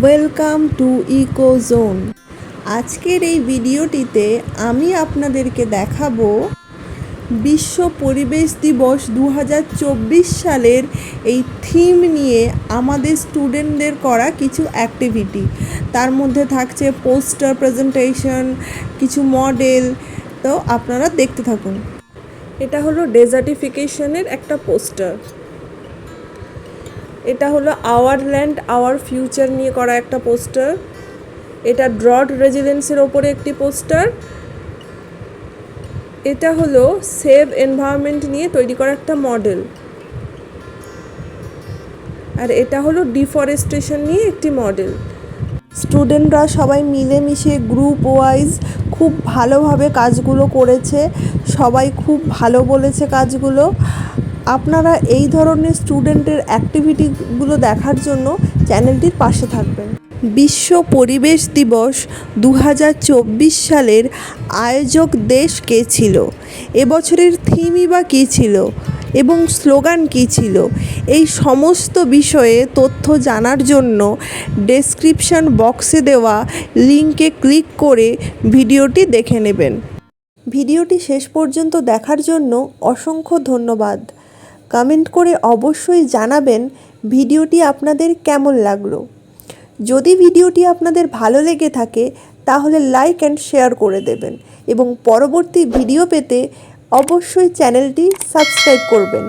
Welcome to eco zone আজকের এই ভিডিওটিতে আমি আপনাদেরকে দেখাবো বিশ্ব পরিবেশ দিবস দু হাজার চব্বিশ সালের এই থিম নিয়ে আমাদের স্টুডেন্টদের করা কিছু অ্যাক্টিভিটি। তার মধ্যে থাকছে পোস্টার প্রেজেন্টেশন, কিছু মডেল, তো আপনারা দেখতে থাকুন। এটা হলো ডেজার্টিফিকেশনের একটা পোস্টার। এটা হলো আওয়ার ল্যান্ড আওয়ার ফিউচার নিয়ে করা একটা পোস্টার। এটা ড্রড রেজিডেন্সের ওপরে একটি পোস্টার। এটা হলো সেভ এনভায়রনমেন্ট নিয়ে তৈরি করা একটা মডেল। আর এটা হলো ডিফরেস্টেশন নিয়ে একটি মডেল। স্টুডেন্টরা সবাই মিলেমিশে গ্রুপ ওয়াইজ খুব ভালোভাবে কাজগুলো করেছে। সবাই খুব ভালো বলেছে কাজগুলো। আপনারা এই ধরনের স্টুডেন্টের অ্যাক্টিভিটিগুলো দেখার জন্য চ্যানেলটির পাশে থাকবেন। বিশ্ব পরিবেশ দিবস দু হাজার চব্বিশ সালের আয়োজক দেশ কে ছিল? এবছরের থিমই বা কী ছিল? এবং স্লোগান কী ছিল? এই সমস্ত বিষয়ে তথ্য জানার জন্য ডেসক্রিপশন বক্সে দেওয়া লিঙ্কে ক্লিক করে ভিডিওটি দেখে নেবেন। ভিডিওটি শেষ পর্যন্ত দেখার জন্য অসংখ্য ধন্যবাদ। কমেন্ট করে অবশ্যই জানাবেন ভিডিওটি আপনাদের কেমন লাগল। যদি ভিডিওটি আপনাদের ভালো লেগে থাকে, তাহলে লাইক অ্যান্ড শেয়ার করে দেবেন এবং পরবর্তী ভিডিও পেতে অবশ্যই চ্যানেলটি সাবস্ক্রাইব করবেন।